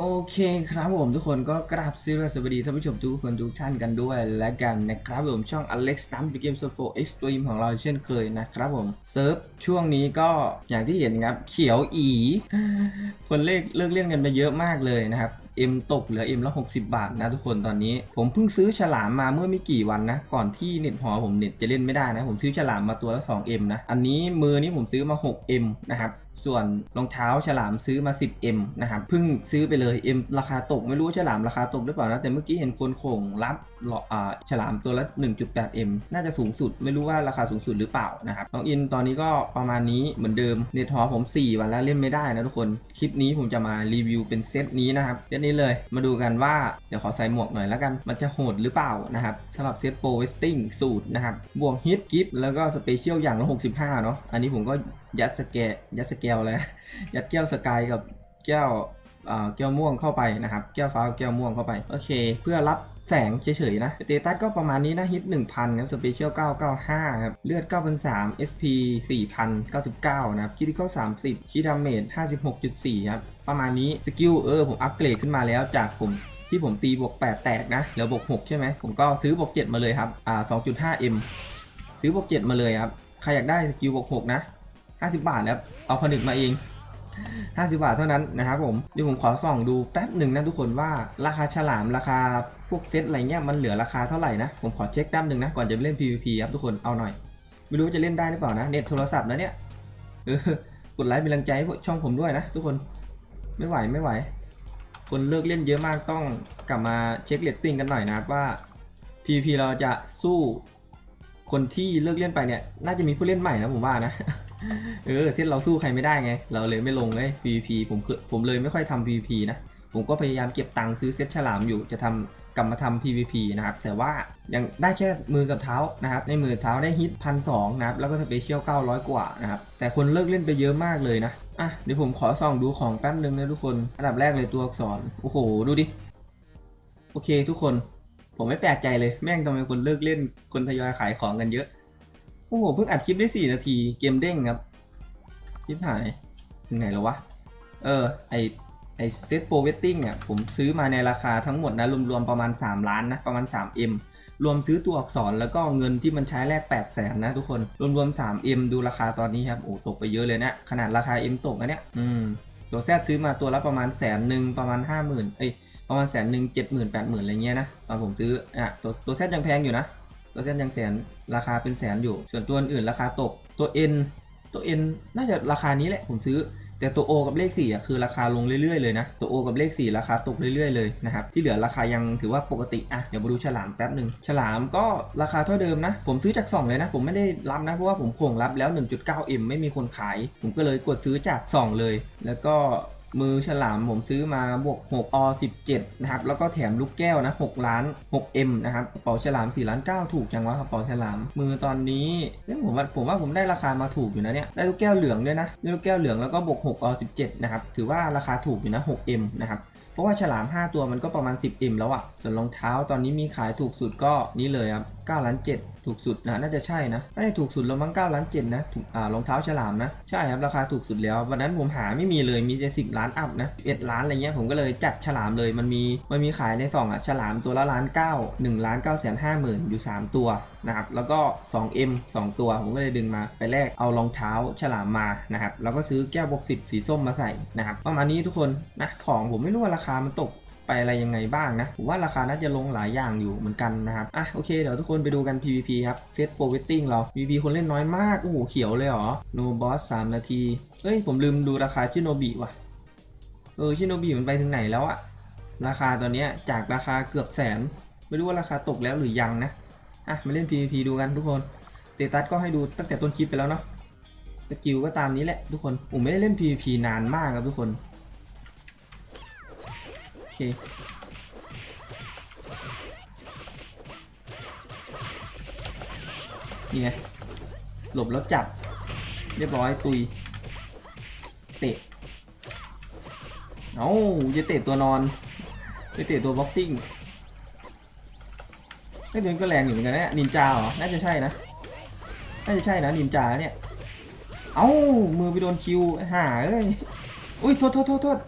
โอเคครับผมทุกคนก็กราบสวัสดีท่านผู้ชมทุกคนทุกท่านกันด้วยและกันนะครับผมช่อง Alex t u m p Game Soul 4 Extreme ของเราเช่นเคยนะครับผมเซิร์ฟช่วงนี้ก็อย่างที่เห็นครับเขียวอี คนเลขเลิกเล่นกันไปเยอะมากเลยนะครับเอ็มตกเหลือเอ็มละ60 บาทนะทุกคนตอนนี้ ผมเพิ่งซื้อฉลามมาเมื่อไม่กี่วันนะ ก่อนที่เน็ตหอผมเน็ตจะเล่นไม่ได้นะ ผมซื้อฉลามมาตัวละ 2M นะ อันนี้มือนี้ผมซื้อมา 6M นะครับ ส่วนรองเท้าฉลามซื้อมา 10M นะครับเพิ่งซื้อไปเลย M ราคาตกไม่รู้ฉลามราคาตกหรือเปล่านะ แต่เมื่อกี้เห็นคนโข่งรับหลออ่าฉลามตัวละ 1.8M น่าจะสูงสุด ไม่รู้ว่าราคาสูงสุดหรือเปล่านะครับน้องอินตอนนี้ก็ประมาณนี้เหมือนเดิมเน็ตหอผม 4 วันแล้วเล่นไม่ได้นะทุกคน คลิปนี้ผมจะมารีวิวเป็นเซตนี้นะครับเซตนี้เลยมาดูกันว่าเดี๋ยวขอใส่หมวกหน่อยแล้วกันมันจะโหดหรือเปล่านะครับสำหรับเซตโปรเวสติ้งสูตรนะครับบวกฮิตกิฟแล้วก็สเปเชียลอย่างละ65เนาะอันนี้ผมก็ ยัดสแกลยัดสแกลเลยยัดแก้วสกายกับแก้วแก้วม่วงเข้าไปนะครับ แก้วฟ้าแก้วม่วงเข้าไป โอเค เพื่อรับแสงเฉยๆนะสเตตัสก็ประมาณนี้นะ ฮิต 1,000 ครับ สเปเชียล 995 ครับ เลือด 9,003 SP 4,099 นะครับคิดิคอล30 คิดาเมจ 56.4 ครับ ประมาณนี้ สกิล เออ ผมอัปเกรดขึ้นมาแล้วจากผมที่ผมตีบวก 8 แตกนะเหลือบวก 6 ใช่ไหม ผมก็ซื้อบวก 7 มาเลยครับ อ่า 2.5M ซื้อบวก 7 มาเลยครับ ใครอยากได้สกิลบวก 6 นะ 50 บาทแล้วเอาผนึกมาเอง 50 บาทเท่านั้นนะครับผมเดี๋ยวผมขอส่องดูแป๊บหนึ่งนะทุกคนว่าราคาฉลามราคาพวกเซตอะไรเงี้ยมันเหลือราคาเท่าไหร่นะ ผมขอเช็คแป๊บหนึ่งนะก่อนจะเล่น PVP ครับทุกคนเอาหน่อย ไม่รู้ว่าจะเล่นได้หรือเปล่านะเน็ตโทรศัพท์นะเนี่ยเออกดไลค์เป็นกำลังใจให้ช่องผมด้วยนะ ทุกคนไม่ไหวไม่ไหว คนเลิกเล่นเยอะมากต้องกลับมาเช็คเลตติ้งกันหน่อยนะครับว่า PVP เราจะสู้คนที่เลิกเล่นไปเนี่ย น่าจะมีผู้เล่นใหม่นะผมว่านะ เออเซตเราสู้ใครไม่ได้ไง เราเลยไม่ลงเลย PVP ผมผมเลยไม่ค่อยทำ PVP นะ ผมก็พยายามเก็บตังค์ซื้อเซตฉลามอยู่จะทำกลับมาทำ PVP นะครับ แต่ว่ายังได้แค่มือกับเท้านะครับ ในมือเท้าได้ฮิตพันสองนะครับ แล้วก็สเปเชียล900กว่านะครับ แต่คนเลิกเล่นไปเยอะมากเลยนะ อะ เดี๋ยวผมขอส่องดูของแป๊บนึงนะทุกคน อันดับแรกเลยตัวอักษร โอ้โห ดูดิ โอเคทุกคน ผมไม่แปลกใจเลย แม่งทำไมคนเลิกเล่น คนทยอยขายของกันเยอะ โอ้โห เพิ่งอัดคลิปได้4นาที เกมเด้งครับ คลิปหาย ถึงไหนแล้ววะ เออ ไอไอเซตโปรเวตติ้งเนี่ยผมซื้อมาในราคาทั้งหมดนะ รวมๆประมาณ 3 ล้านนะ ประมาณ 3M รวมซื้อตัวอักษรแล้วก็เงินที่มันใช้แลก 8 0 0แสนนะทุกคน รวมๆ 3M ดูราคาตอนนี้ครับ โอ้ตกไปเยอะเลยนะ ขนาดราคา M ตกนะเนี่ย อืม ตัวแซดซื้อมาตัวละประมาณแสนหนึ่งประมาณ 5 0,000 เอ้ย ประมาณแสนหนึ่งเจ็ดหมื่นแปดหมื่นอะไรเงี้ยนะ ตอนผมซื้ออะตัวตัวแซดยังแพงอยู่นะ ตัวแซดยังแสนราคาเป็นแสนอยู่ ส่วนตัวอื่นราคาตกตัว N ตัว N น่าจะราคานี้แหละผมซื้อ แต่ตัว O กับเลข4อะคือราคาลงเรื่อยๆเลยนะ ตัว O กับเลข 4 ราคาตกเรื่อยๆเลยนะครับ ที่เหลือราคายังถือว่าปกติอะเดี๋ยวมาดูฉลามแป๊บหนึ่งฉลามก็ราคาเท่าเดิมนะ ผมซื้อจาก 2 เลยนะ ผมไม่ได้รับนะ เพราะว่าผมโข่งรับแล้ว 1.9M ไม่มีคนขาย ผมก็เลยกดซื้อจาก 2 เลย แล้วก็ มือฉลามผมซื้อมาบวก6อ17นะครับ แล้วก็แถมลูกแก้วนะ6ล้าน 6M นะครับกระเป๋าฉลาม4ล้าน9ถูกจังวะกระเป๋าฉลาม มือตอนนี้เอ้ยผมว่าผมว่าผมได้ราคามาถูกอยู่นะเนี่ย ได้ลูกแก้วเหลืองด้วยนะ ได้ลูกแก้วเหลืองแล้วก็บวก6อ17นะครับ ถือว่าราคาถูกอยู่นะ 6M นะครับเพราะว่าฉลาม 5 ตัวมันก็ประมาณ 10M แล้วอะส่วนรองเท้าตอนนี้มีขายถูกสุดก็นี่เลยครับ 9ล้าน7ถูกสุดนะน่าจะใช่นะน่าจะถูกสุดแล้วมั้ง9ล้าน7นะถูกอ่ารองเท้าฉลามนะใช่ครับราคาถูกสุดแล้ววันนั้นผมหาไม่มีเลยมีแต่10 ล้านอัพนะ11ล้านอะไรเงี้ยผมก็เลยจัดฉลามเลยมันมีมันมีขายในซองอะฉลามตัวละล้าน9 1ล้าน9แสน5หมื่นอยู่ 3 ตัวนะครับแล้วก็ 2M 2 ตัวผมก็เลยดึงมาไปแลกเอารองเท้าฉลามมานะครับแล้วก็ซื้อแก้วบวก10 สีส้มมาใส่นะครับประมาณนี้ทุกคนนะของผมไม่รู้ว่าราคามันตก ไปอะไรยังไงบ้างนะผมว่าราคาน่าจะลงหลายอย่างอยู่เหมือนกันนะครับอะโอเคเดี๋ยวทุกคนไปดูกัน PVP ครับเซตโปรเวตติ้งเรา PVP คนเล่นน้อยมากโอ้โหเขียวเลยเหรอ no boss 3นาทีเฮ้ยผมลืมดูราคาชิโนบิว่ะเออชิโนบิมันไปถึงไหนแล้วอะราคาตอนนี้จากราคาเกือบแสน ไม่รู้ว่าราคาตกแล้วหรือยังนะอะมาเล่น PVP ดูกันทุกคนเตตัสก็ให้ดูตั้งแต่ต้นคลิปไปแล้วเนาะสกิลก็ตามนี้แหละทุกคนผมไม่ได้เล่น PVP นานมากครับทุกคน เคนี่ไงหลบแล้วจับ เรียบร้อยตุย เตะ เอาจะเตะตัวนอนจะเตะตัวบ็อกซิ่งไอ้ตัวนี้ก็แรงอยู่เหมือนกันนะนินจาเหรอ น่าจะใช่นะ น่าจะใช่นะนินจาเนี่ย เอ้า มือไปโดนคิวห่าเอ้ย อุ้ยโทษโทษโทษโทษ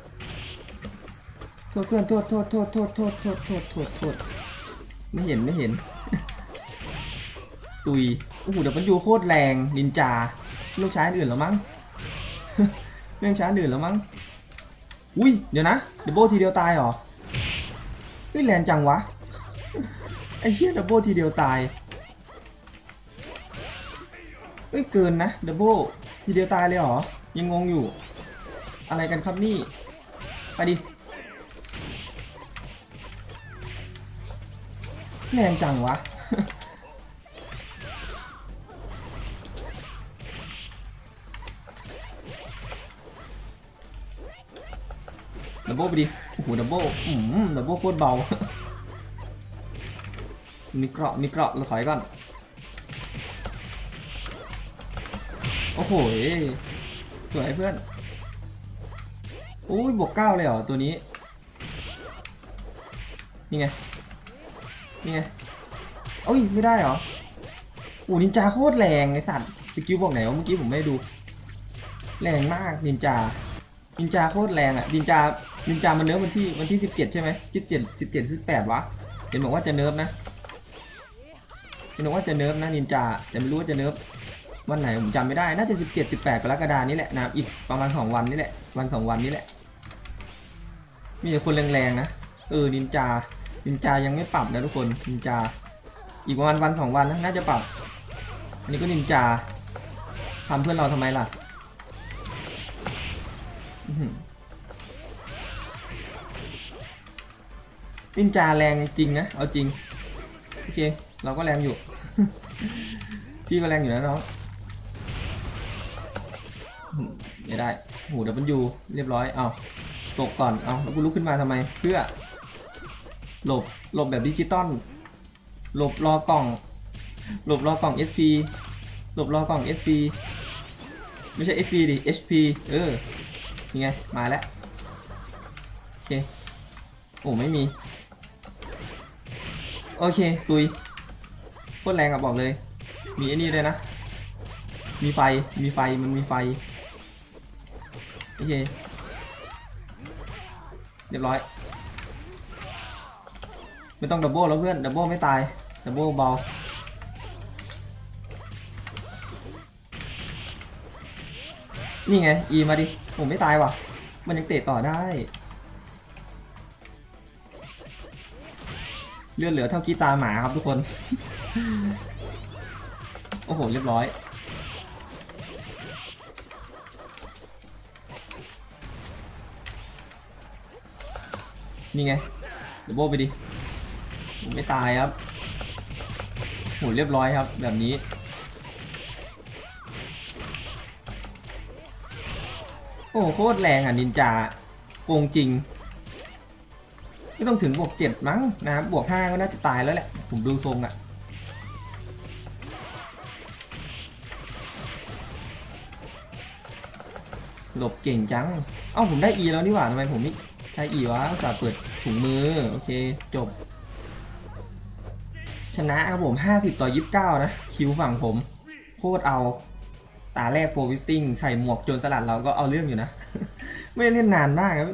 ษเพื่อนโทษโทษโทษโทษโทษโทษโทษโทษโทษไม่เห็นไม่เห็น ตุยโอ้โหเดี๋ยวมันอยู่โคตรแรงนินจาลูกชายอื่นแล้วมั้งไม่ต้องช้อันอื่นแล้วมั้งอุ้ยเดี๋ยวนะดับเบิลทีเดียวตายเหรอเฮ้ยแรงจังวะไอ้เหี้ยดับเบิลทีเดียวตายเฮ้ยเกินนะดับเบิลทีเดียวตายเลยเหรอยังงงอยู่ อะไรกันครับนี่ไปดิ แรงจังวะ ดับเบิลไปดิ โอ้โห ดับเบิลอืมดับเบิลโคตรเบา มีเกราะ มีเกราะ เราถอยก่อน โอ้โห สวยเพื่อน อุ้ยบวกเก้าเลยเหรอ ตัวนี้ นี่ไง นี่ไงเอ้ยไม่ได้เหรออู้นินจาโคตรแรงไอสัตว์สกิลบอกไหนวะเมื่อกี้ผมไม่ดู แรงมากนินจานินจาโคตรแรงอะนินจานินจามันเนิร์ฟวันที่วันที่สิบเจ็ดใช่ไหมสิบเจ็ดสิบเจ็ดสิบแปดวะเห็นบอกว่าจะเนิร์ฟนะเห็นบอกว่าจะเนิร์ฟนะนินจาแต่ไม่รู้ว่าจะเนิร์ฟวันไหนผมจำไม่ได้น่าจะสิบเจ็ดสิบแปดกรกฎานี้แหละนะอีกประมาณสองวันนี่แหละวันสองวันนี้แหละมีแต่คนแรงๆนะเออนินจา นินจายังไม่ปรับนะทุกคนนินจา อีกประมาณวันสองวันนะน่าจะปรับ อันนี้ก็นินจาทำเพื่อนเราทำไมล่ะนินจาแรงจริงนะ เอาจริง โอเค เราก็แรงอยู่ พี่ก็แรงอยู่นะน้องไม่ได้โหเดี๋ยวมันอยู่เรียบร้อย เอาตกก่อน เอาแล้วกูลุกขึ้นมาทำไม เพื่อ หลบหลบแบบดิจิตอลหลบรอกล่อง หลบรอกล่อง SP หลบรอกล่อง SP ไม่ใช่ SP ดิ HP เออยังไง มาแล้ว โอเค โอ้ไม่มี โอเค ตุยโคตรแรงอะบอกเลย มีไอ้นี่เลยนะ มีไฟ มีไฟ มันมีไฟ โอเค เรียบร้อย ไม่ต้องดับเบิลแล้วเพื่อนดับเบิลไม่ตายดับเบิลเบานี่ไงอีมาดิผมไม่ตายว่ะ มันยังเตะต่อได้เลือดเหลือเท่ากีตาหมาครับทุกคน โอ้โห เรียบร้อย นี่ไงดับเบิลไปดิ ไม่ตายครับโหเรียบร้อยครับ แบบนี้ โอ้โคตรแรงอะนินจาโกงจริงไม่ต้องถึงบวกเจ็ดมั้งนะครับบวกห้าก็น่าจะตายแล้วแหละ ผมดูทรงอะหลบเก่งจัง เอ้าผมได้ E แล้วนี่หว่าทำไมผมไม่ใช้ E วะอุตส่าห์เปิดถุงมือ โอเค จบ ชนะครับผม50 ต่อ 29 นะ คิวฝั่งผม โคตรเอา ตาแรกโปรวิสติ้งใส่หมวกโจนสลัดเราก็เอาเรื่องอยู่นะ ไม่เล่นนานมากนะ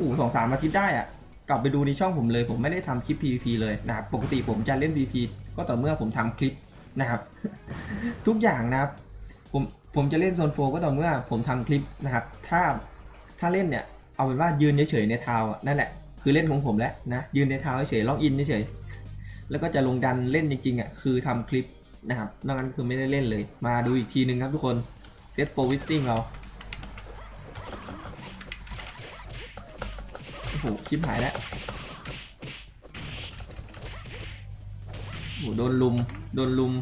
อู๋สองสามอาทิตย์ได้อะกลับไปดูในช่องผมเลย ผมไม่ได้ทำคลิป PVP เลยนะครับปกติผมจะเล่น PVP ก็ต่อเมื่อผมทำคลิปนะครับ ทุกอย่างนะครับ ผมผมจะเล่นโซนโฟก็ต่อเมื่อผมทำคลิปนะครับ ถ้าถ้าเล่นเนี่ยเอาเป็นว่ายืนเฉยๆในทาวนั่นแหละคือเล่นของผมแล้วนะยืนในทาวเฉยๆล็อกอินเฉยๆ แล้วก็จะลงดันเล่นจริงๆอะคือทำคลิปนะครับนอกนั้นคือไม่ได้เล่นเลย มาดูอีกทีนึงครับทุกคนเซตโปรวิสติ้งเราโอ้โหชิบหายแล้วโอ้โหโดนลุมโดนลุม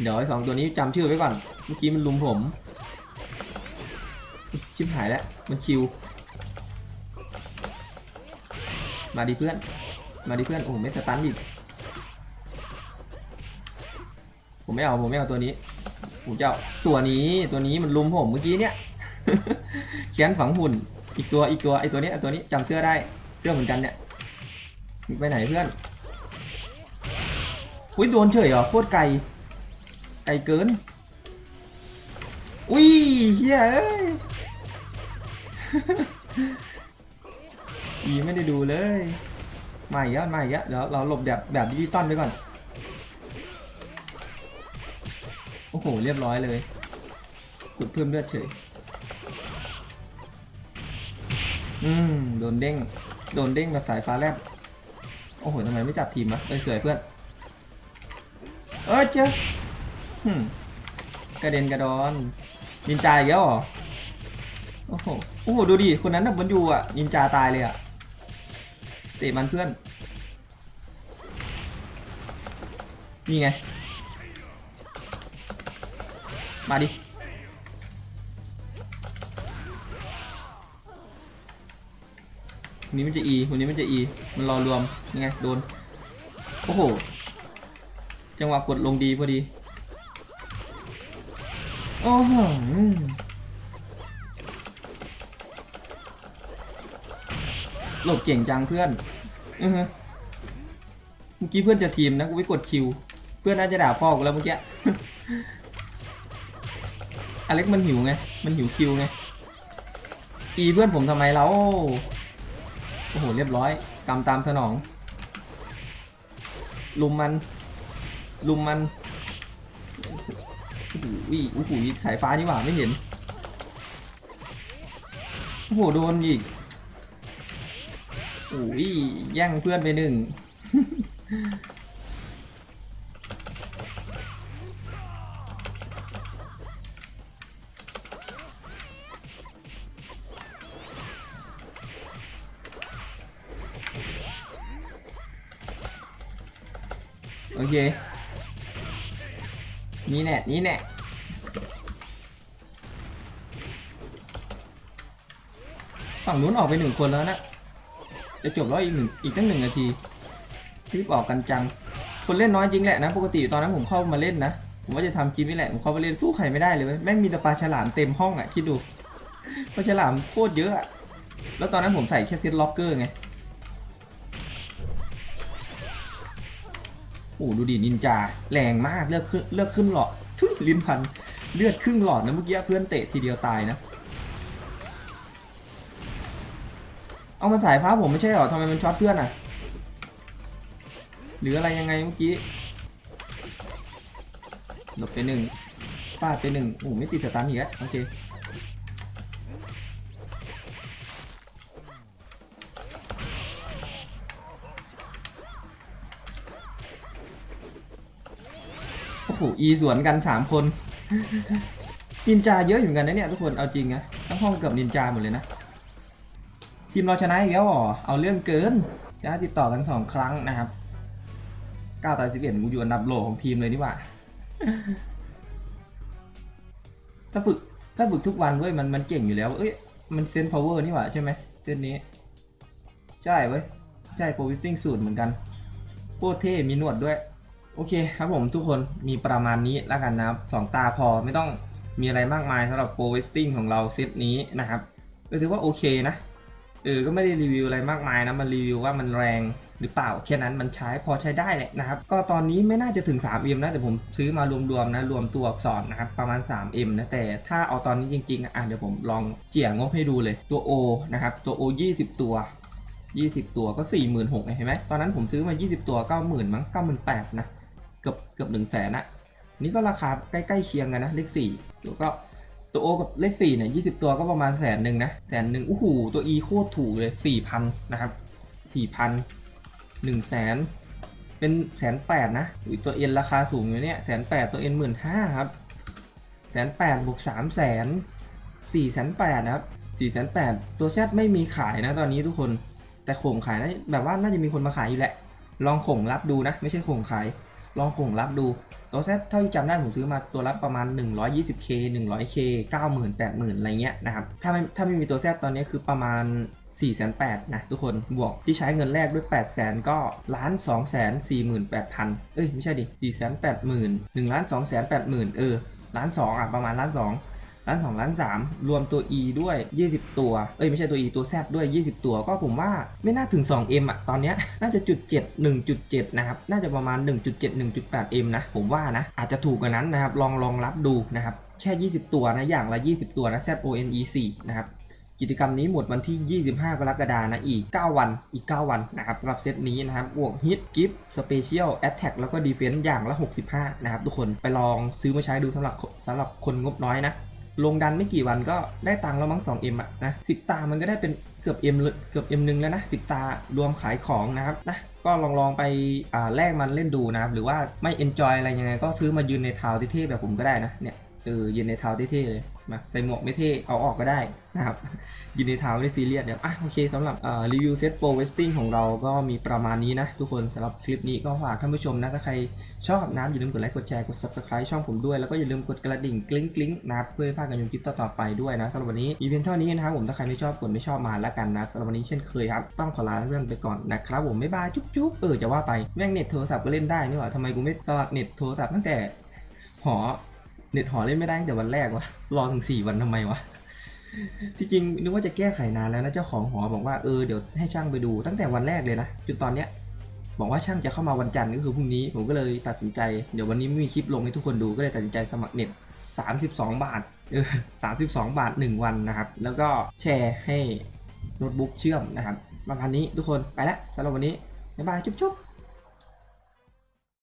เดี๋ยวไอ้สองตัวนี้จำชื่อไว้ก่อน เมื่อกี้มันลุมผม ชิบหายแล้ว มันคิว มาดิเพื่อน มาดิเพื่อน โอ้โหไม่สตันอีก ไม่เอาผมไม่เอาตัวนี้ผมจะเอาตัวนี้ตัวนี้มันลุมผมเมื่อกี้เนี่ยแขนฝังหุ่น อีกตัวอีกตัวไอตัวนี้ไอตัวนี้จำเสื้อได้เสื้อเหมือนกันเนี่ยไปไหนเพื่อนอุ้ยโดนเฉยเหรอโคตรไกลไกลเกินอุ้ยเฮียเอ้ยโอีไม่ได้ดูเลยมาอีกแล้วมาอีกแล้วเดี๋ยวเราหลบแบบแบบดิจิตอลไปก่อน อ้โห เรียบร้อยเลย กดเพิ่มเลือดเฉย อืม โดนเด้ง โดนเด้งแบบสายฟ้าแลบ โอ้โหทำไมไม่จับทีมวะเอ้ยสวยเพื่อน เออเจ้าหึมกระเด็นกระดอนนินจาอีกแล้วเหรอ โอ้โห โอ้โห ดูดิ คนนั้นน่ะมันอยู่อะ นินจาตายเลยอะ เตะมันเพื่อน นี่ไง มาดินี้มันจะ E คนนี้มันจะ E มันรอรวมยังไงโดน โอ้โห จังหวะกดลงดีพอดี โอ้โหหลบเก่งจังเพื่อนเมื่อกี้เพื่อนจะทีมนะกูไปกดคิว เพื่อนน่าจะด่าพ่อกูแล้วเมื่อกี้ อเล็กมันหิวไง มันหิวคิวไง อีเพื่อนผมทำไมเราโอ้โห เรียบร้อยกำตามสนอง ลุมมัน ลุมมันโอ้โหวิโอ้โหสายฟ้านี่หว่าไม่เห็น โอ้โห โดนอีกโอ้ยแย่งเพื่อนไปหนึ่ง โอเค นี่แน่นี่แน่ฝั่งนู้นออกไปหนึ่งคนแล้วนะ จะจบแล้วอีกหนึ่งอีกตั้งหนึ่งนาทีรีบออกกันจัง คนเล่นน้อยจริงแหละนะ ปกติตอนนั้นผมเข้ามาเล่นนะ ผมว่าจะทำคลิปนี่แหละ ผมเข้ามาเล่นสู้ใครไม่ได้เลยเว้ยแม่งมีแต่ปลาฉลามเต็มห้องอะ คิดดูปลาฉลามโคตรเยอะอะแล้วตอนนั้นผมใส่แค่เซตล็อกเกอร์ไง โอ้ดูดินินจาแรงมากเลือกขึ้นเลือกขึ้นหลอดทุยลิ้นพันเลือดครึ่งหลอดนะเมื่อกี้เพื่อนเตะทีเดียวตายนะ เอามันสายฟ้าผมไม่ใช่หรอทำไมมันช็อตเพื่อนอะ หรืออะไรยังไงเมื่อกี้หลบไปหนึ่งฟาดไปหนึ่งโอ้ไม่ติดสตันอีกแล้วโอเค โหอีสวนกันสามคนนินจาเยอะอยู่เหมือนกันนะเนี่ยทุกคนเอาจริงนะทั้งห้องเกือบนินจาหมดเลยนะ ทีมเราชนะอีกแล้วเหรอเอาเรื่องเกินจะติดต่อกันสองครั้งนะครับ9ต่อ11กูอยู่อันดับโหลของทีมเลยนี่หว่าถ้าฝึกถ้าฝึกทุกวันเว้ยมันมันเก่งอยู่แล้วเอ้ยมันเซนพาวเวอร์นี่หว่าใช่ไหมเส้นนี้ ใช่เว้ยใช่โปรวิสติ้งสูตรเหมือนกันโคตรเท่มีหนวดด้วย โอเคครับผมทุกคนมีประมาณนี้แล้วกันนะครับสองตาพอไม่ต้องมีอะไรมากมายสำหรับโปรเวสติ้งของเราเซตนี้นะครับก็ถือว่าโอเคนะเออก็ไม่ได้รีวิวอะไรมากมายนะมันรีวิวว่ามันแรงหรือเปล่าแค่นั้นมันใช้พอใช้ได้แหละนะครับ ก็ตอนนี้ไม่น่าจะถึง 3M นะแต่ผมซื้อมารวมๆนะรวมตัวอักษรนะครับประมาณ 3M นะแต่ถ้าเอาตอนนี้จริงๆอะเดี๋ยวผมลองเจี่ยงบให้ดูเลยตัว O นะครับตัว O 20 ตัว 20 ตัวก็ 46,000ไงเห็นไหมตอนนั้นผมซื้อมา 20 ตัว 90,000มั้ง98,000นะ กือบเกือบหนึ่งแสนอะนี่ก็ราคาใกล้ๆเคียงกันนะเลขสี่แล้วก็ตัวโอกับเลขสี่เนี่ยยี่สิบตัวก็ประมาณแสนหนึ่งนะแสนหนึ่งอู้หูตัว E โคตรถูกเลยสี่พันนะครับสี่พันหนึ่งแสนเป็นแสนแปดนะอุ้ยตัว N ราคาสูงอยู่เนี่ยแสนแปดตัว N หมื่นห้าครับแสนแปดบวกสามแสนสี่แสนแปดนะครับสี่แสนแปดตัวแซดไม่มีขายนะตอนนี้ทุกคนแต่ข่งขายนะแบบว่าน่าจะมีคนมาขายอยู่แหละ ลองข่งรับดูนะ ไม่ใช่ข่งขาย ลองข่งรับดูตัวเซเท่าที่จำได้ผมซื้อมาตัวรับประมาณ 120k 100k 90,000 80,000 อะไรเงี้ยนะครับ ถ้าไม่ถ้าไม่มีตัวเซตอนนี้คือประมาณ 4 8 0 0 0นะทุกคนบวกที่ใช้เงินแรกด้วย 8 0 0 0 0ก็ล้าน2 4 8 0 0 0 เอ้ย ไม่ใช่ดิ4 8 0 0 0 0 1ล้าน2 8 0 0 0 0 เออล้าน2อะประมาณล้าน2 ล้าน2ล้าน3 รวมตัว E ด้วย 20 ตัว เอ้ยไม่ใช่ตัว E ตัว Z ด้วย 20 ตัว ก็ผมว่าไม่น่าถึง 2M อะ ตอนเนี้ยน่าจะจุด7 1.7 นะครับ น่าจะประมาณ 1.7 1.8M นะ ผมว่านะ อาจจะถูกกว่านั้นนะครับ ลองลองรับดูนะครับ แค่ 20 ตัวนะ อย่างละ 20 ตัวนะ Z O N E 4นะครับกิจกรรมนี้หมดวันที่ 25 กรกฎานะ อีก 9 วัน อีก 9 วันนะครับสำหรับเซตนี้นะครับบวกฮิตกิฟต์สเปเชียลแอตแทกแล้วก็ดีเฟนซ์อย่างละ 65 นะครับทุกคน ไปลองซื้อมาใช้ดูสำหรับสำหรับคนงบน้อยนะ ลงดันไม่กี่วันก็ได้ตังค์แล้วมั้ง 2M อะนะสิตามันก็ได้เป็นเกือบ M เลยเกือบ M หนึ่งแล้วนะสิตารวมขายของนะครับนะก็ลองลองไปอ่าแลกมันเล่นดูนะครับหรือว่าไม่ enjoy อะไรยังไงก็ซื้อมายืนในทาวน์เท่แบบผมก็ได้นะเนี่ย เออยืนในเท้าวน์เท่ๆเลยมาใส่หมวกไม่เท่เอาออกก็ได้นะครับยืนในเท้าไม่ได้ซีเรียสเนี่ยอะโอเคสำหรับรีวิวเซตโปรเวสติ้งของเราก็มีประมาณนี้นะทุกคนสำหรับคลิปนี้ก็ฝากท่านผู้ชมนะถ้าใครชอบนะครับอย่าลืมกดไลค์กดแชร์กด subscribe ช่องผมด้วยแล้วก็อย่าลืมกดกระดิ่งกลิ้งกลิ้งนะเพื่อไม่พลาดการชมคลิปต่อๆไปด้วยนะสำหรับวันนี้มีเพียงเท่านี้นะครับผมถ้าใครไม่ชอบกดไม่ชอบมาแล้วกันนะสำหรับวันนี้เช่นเคยครับต้องขอลาเพื่อนไปก่อนนะครับผมบ๊ายบายจุ๊บจุ๊บเออจะว่าไปแม่งเน็ตโทรศัพท์ก็เล่นได้นี่หว่าทำไมกูไม่สมัครเน็ตโทรศัพท์ตั้งแต่หอ เน็ตหอเล่นไม่ได้ตั้งแต่วันแรกวะรอถึงสี่วันทำไมวะที่จริงนึกว่าจะแก้ไขนานแล้วนะเจ้าของหอบอกว่าเออเดี๋ยวให้ช่างไปดูตั้งแต่วันแรกเลยนะจนตอนเนี้ยบอกว่าช่างจะเข้ามาวันจันทร์ก็คือพรุ่งนี้ ผมก็เลยตัดสินใจเดี๋ยววันนี้ไม่มีคลิปลงให้ทุกคนดูก็เลยตัดสินใจสมัครเน็ต 32 บาทเออ32 บาท 1 วันนะครับ แล้วก็แชร์ให้โน้ตบุ๊กเชื่อมนะครับประมาณนี้ทุกคนไปแล้วสำหรับวันนี้บ๊ายบายจุ๊บ